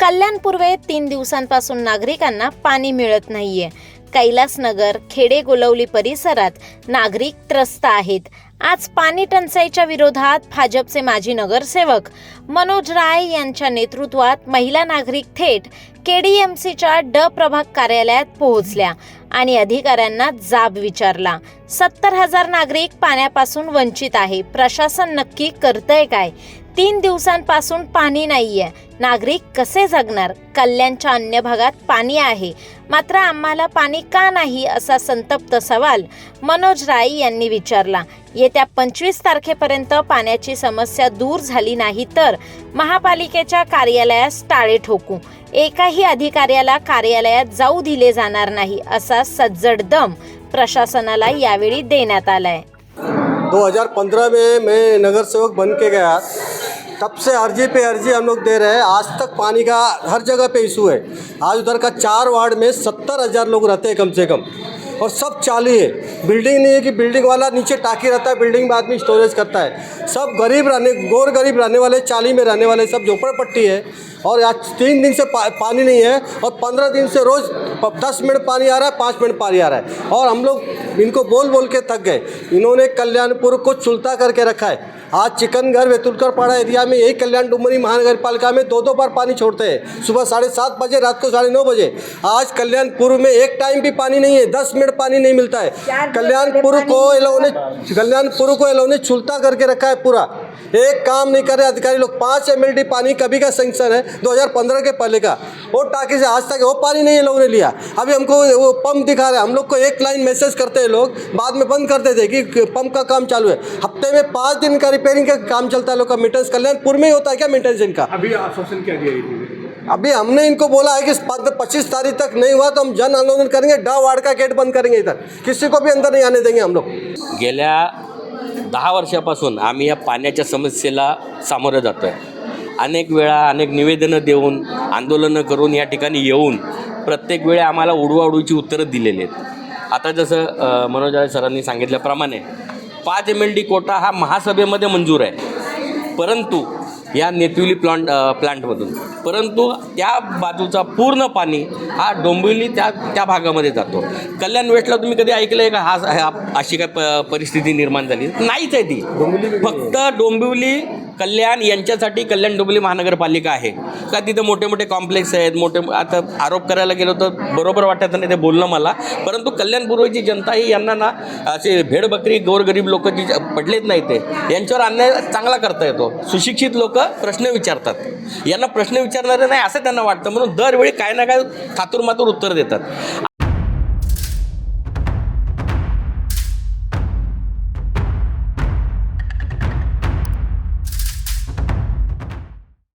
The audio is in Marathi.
कल्याण पूर्वे तीन दिवसांपासून नागरिकांना पाणी मिळत नाहीये. कैलासनगर खेडे गोलवली परिसरात नागरिक त्रस्त आहेत. आज पाणी टंचाईच्या विरोधात भाजपचे माजी नगरसेवक मनोज राय यांच्या नेतृत्वात महिला नागरिक थेट केडीएमसीच्या ड प्रभाग कार्यालयात पोहोचल्या आणि अधिकाऱ्यांना जाब विचारला. सत्तर हजार नागरिक पाण्यापासून वंचित आहे. प्रशासन नक्की करतंय काय? तीन दिवसांपासून पाणी नाहीये. नागरिक कसे जगणार? कल्याणच्या अन्य भागात पाणी आहे. मात्र आम्हाला पाणी का नाही असा संतप्त सवाल मनोज राय यांनी विचारला. येत्या पंचवीस तारखेपर्यंत पाण्याची समस्या दूर झाली नाही तर महापालिकेच्या कार्यालयास टाळे ठोकू. एकाही अधिकाऱ्याला कार्यालयात जाऊ दिले जाणार नाही असा सज्जड दम प्रशासनाला यावेळी देण्यात आलाय. 2015 में मैं नगर सेवक बन के गया तब से अर्जी पे अर्जी हम लोग दे रहे हैं। आज तक पानी का हर जगह पे इशू है। आज उधर का चार वार्ड में सत्तर हज़ार लोग रहते हैं कम से कम। और सब चाली है। बिल्डिंग नहीं है कि बिल्डिंग वाला नीचे टाकी रहता है बिल्डिंग में आदमी स्टोरेज करता है। सब गरीब रहने गोर गरीब रहने वाले चाली में रहने वाले सब झोपड़पट्टी है। और आज तीन दिन से पा, पानी नहीं है और पंद्रह दिन से रोज़ दस मिनट पानी आ रहा है पाँच मिनट पानी आ रहा है। और हम लोग इनको बोल बोल के थक गए। इन्होंने कल्याणपुर को चुलता करके रखा है। आज चिकनघर वेतुलकर पाड़ा एरिया में यही कल्याण डुमरी महानगर पालिका में दो दो बार पानी छोड़ते हैं। सुबह साढ़े सात बजे रात को साढ़े नौ बजे। आज कल्याणपुर में एक टाइम भी पानी नहीं है दस मिनट पानी नहीं मिलता है। कल्याणपुर को ये लोगों ने कल्याणपुर को ये लोगों ने चुलता करके रखा है पूरा। एक काम नहीं कर रहे अधिकारी लोग पाँच एम पानी कभी का सेंक्शन है 2015 के पहले का। वो टाकी से आज तक वो पानी नहीं ये लोगों ने लिया। अभी हमको वो पंप दिखा रहे हैं। हम लोग को एक लाइन मैसेज करते हैं लोग बाद में बंद करते थे कि पंप का काम चालू है। हफ़्ते में पाँच दिन का रिपेयरिंग का काम चलता है लोग का मेंटेनेंस कल्याणपुर में ही होता है क्या मेंटेनेंस इनका? अभी आश्वासन क्या दिया अभी हमने इनको बोला है कि पच्चीस तारीख तक नहीं हुआ तो हम जन आंदोलन करेंगे डा वार्ड का गेट बंद करेंगे इधर। किसी को भी अंदर नहीं आने देंगे हम लोग। गेल्या दहा वर्षापासून आम्ही या पाण्याच्या समस्येला सामोरं जातो आहे अनेक वेळा अनेक निवेदनं देऊन आंदोलनं करून या ठिकाणी येऊन प्रत्येक वेळी आम्हाला उडवाउडूची उत्तरं दिलेली आहेत. आता जसं मनोज आय सरांनी सांगितल्याप्रमाणे पाच एम एल डी कोटा हा महासभेमध्ये मंजूर आहे. परंतु या नेतविली प्लांट प्लांटमधून परंतु त्या बाजूचा पूर्ण पाणी हा डोंबिवली त्या त्या भागामध्ये जातो. कल्याण वेस्टला तुम्ही कधी ऐकलं आहे का? हा अशी काय प परिस्थिती निर्माण झाली. नाहीच आहे ती. फक्त डोंबिवली कल्याण यांच्यासाठी कल्याण डोंबिवली महानगरपालिका आहे. का तिथं मोठे मोठे कॉम्प्लेक्स आहेत मोठे आता आरोप करायला गेलो तर बरोबर वाटत नाही ते बोलणं मला. परंतु कल्याणपूर्वीची जनता ही यांना ना असे भेडबकरी गोरगरीब लोक जी पडलेत नाही ते यांच्यावर अन्याय चांगला करता येतो. सुशिक्षित लोक प्रश्न विचारतात. यांना प्रश्न विचारणारे नाही असं त्यांना वाटतं. म्हणून दरवेळी काय ना काय थातुरमातूर उत्तर देतात.